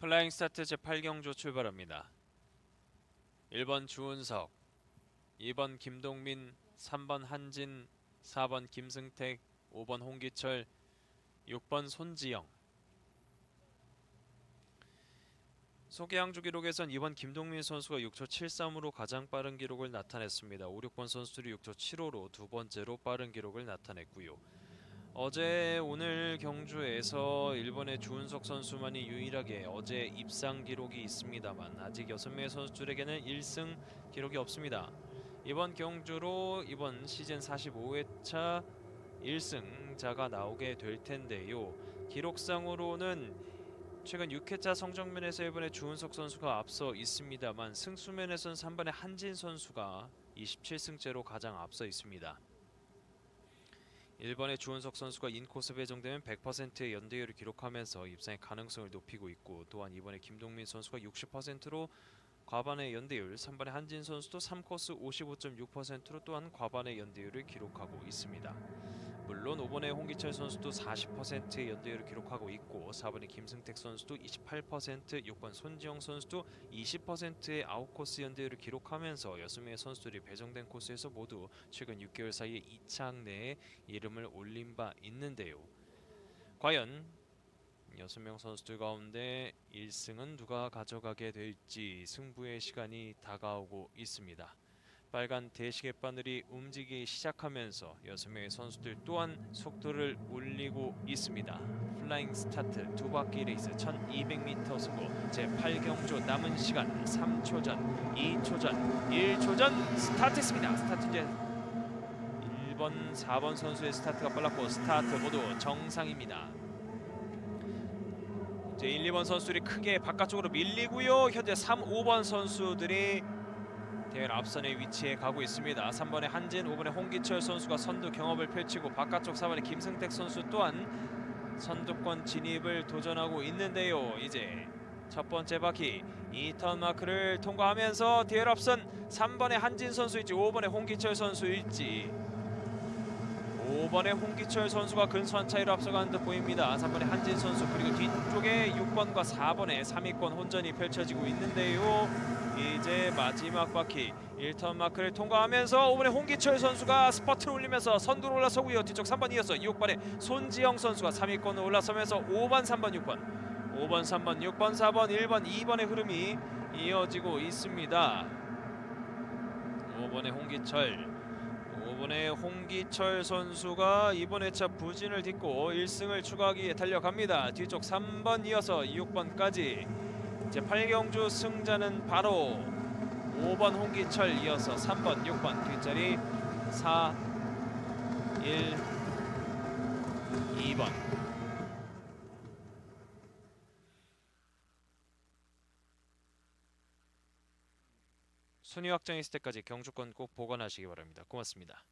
플라잉 스타트 제8경주 출발합니다. 1번 주은석, 2번 김동민, 3번 한진, 4번 김승택, 5번 홍기철, 6번 손지영. 소개항주 기록에선 2번 김동민 선수가 6초 73으로 가장 빠른 기록을 나타냈습니다. 5, 6번 선수들이 6초 75로 두 번째로 빠른 기록을 나타냈고요. 어제 오늘 경주에서 일본의 주은석 선수만이 유일하게 어제 입상 기록이 있습니다만 아직 6명의 선수들에게는 1승 기록이 없습니다. 이번 경주로 이번 시즌 45회차 1승자가 나오게 될 텐데요. 기록상으로는 최근 6회차 성적면에서 이번에 주은석 선수가 앞서 있습니다만 승수면에서는 3번의 한진 선수가 27승째로 가장 앞서 있습니다. 1번의 주은석 선수가 인코스 배정되면 100%의 연대율을 기록하면서 입상의 가능성을 높이고 있고 또한 이번에 김동민 선수가 60%로 과반의 연대율, 3번의 한진 선수도 3코스 55.6%로 또한 과반의 연대율을 기록하고 있습니다. 물론 5번의 홍기철 선수도 40%의 연대율을 기록하고 있고 4번의 김승택 선수도 28%, 6번 손지영 선수도 20%의 아웃코스 연대율을 기록하면서 6명의 선수들이 배정된 코스에서 모두 최근 6개월 사이에 2창 내에 이름을 올린 바 있는데요. 과연 6명 선수들 가운데 1승은 누가 가져가게 될지 승부의 시간이 다가오고 있습니다. 빨간 대시계 바늘이 움직이기 시작하면서 6명의 선수들 또한 속도를 올리고 있습니다. 플라잉 스타트 두 바퀴 레이스 1200m 승부 제8경주 남은 시간 3초 전, 2초 전, 1초 전 스타트했습니다. 스타트 이제 1번, 4번 선수의 스타트가 빨랐고 스타트 모두 정상입니다. 이제 1, 2번 선수들이 크게 바깥쪽으로 밀리고요. 현재 3, 5번 선수들이 대회 앞선의 위치에 가고 있습니다. 3번의 한진, 5번의 홍기철 선수가 선두 경합을 펼치고 바깥쪽 4번의 김승택 선수 또한 선두권 진입을 도전하고 있는데요. 이제 첫 번째 바퀴 2턴 마크를 통과하면서 뒤에 앞선 3번의 한진 선수일지 5번의 홍기철 선수일지 5번의 홍기철 선수가 근소한 차이로 앞서가는 듯 보입니다. 3번의 한진 선수 그리고 뒤쪽에 6번과 4번의 3위권 혼전이 펼쳐지고 있는데요. 이제 마지막 바퀴 1턴 마크를 통과하면서 5번의 홍기철 선수가 스퍼트를 올리면서 선두로 올라서고요. 뒤쪽 3번 이어서 6번의 손지영 선수가 3위권으로 올라서면서 5번, 3번, 6번 5번, 3번, 6번, 4번, 1번, 2번의 흐름이 이어지고 있습니다. 5번의 홍기철 5번의 홍기철 선수가 이번 회차 부진을 딛고 1승을 추가하기 위해 달려갑니다. 뒤쪽 3번 이어서 6번까지 제 8경주 승자는 바로 5번 홍기철 이어서 3번, 6번 뒷자리 4, 1, 2번 순위 확정 있을 때까지 경주권 꼭 보관하시기 바랍니다. 고맙습니다.